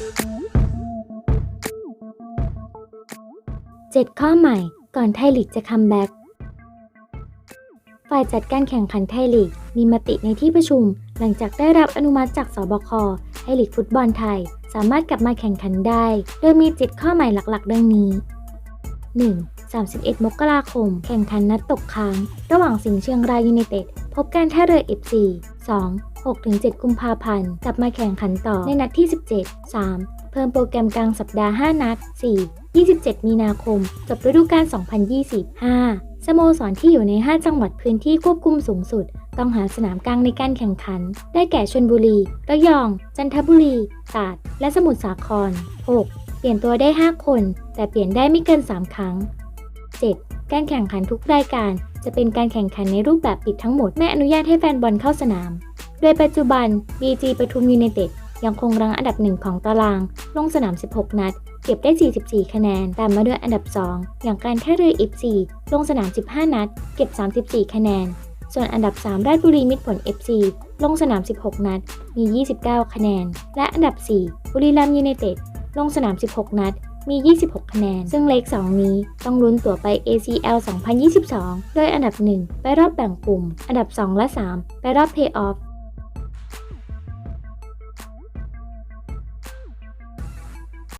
7ข้อใหม่ก่อนไทยลีกจะคัมแบ็กฝ่ายจัดการแข่งขันไทยลีกมีมติในที่ประชุม หลังจากได้รับอนุมัติจากสบคให้ลีกฟุตบอลไทย สามารถกลับมาแข่งขันได้ โดยมี7ข้อใหม่หลักๆ ดังนี้ 1. 31 มกราคม แข่งขันนัดตกค้าง ระหว่างสิงห์เชียงรายยูไนเต็ด พบการท่าเรือ FC 2. 6-7 กุมภาพันธ์ กลับมาแข่งขันต่อในนัดที่ 17 3. เพิ่มโปรแกรมกลางสัปดาห์ 5 นัด 4. 27 มีนาคม จบฤดูกาล 2020 5. สโมสรที่อยู่ใน 5 จังหวัดพื้นที่ควบคุมสูงสุด ต้องหาสนามกลางในการแข่งขัน ได้แก่ชลบุรี ระยอง จันทบุรี ตราด และสมุทรสาคร 6. เปลี่ยนตัวได้ 5 คน แต่เปลี่ยนได้ไม่เกิน 3 ครั้ง 7. การแข่งขันทุกรายการจะเป็นการแข่งขันในรูปแบบปิดทั้งหมด ไม่อนุญาตให้แฟนบอลเข้าสนาม โดยปัจจุบัน BG ปทุมยูไนเต็ดยังคงรั้งอันดับหนึ่งของตาราง ลงสนาม 16 นัด เก็บได้ 44 คะแนน ตามมาด้วยอันดับ 2 อย่างการท่าเรือ FC ลงสนาม 15 นัด เก็บ 34 คะแนน ส่วนอันดับ 3 ราชบุรีมิตรผล FC ลงสนาม 16 นัด มี 29 คะแนน และอันดับ 4 บุรีรัมย์ยูไนเต็ด ลงสนาม 16 นัด มี 26 คะแนน ซึ่งเลข 2 นี้ต้องลุ้นตั๋วไป ACL 2022 โดยอันดับ 1 ไปรอบแบ่งกลุ่ม อันดับ 2 และ 3 ไปรอบเพย์ออฟ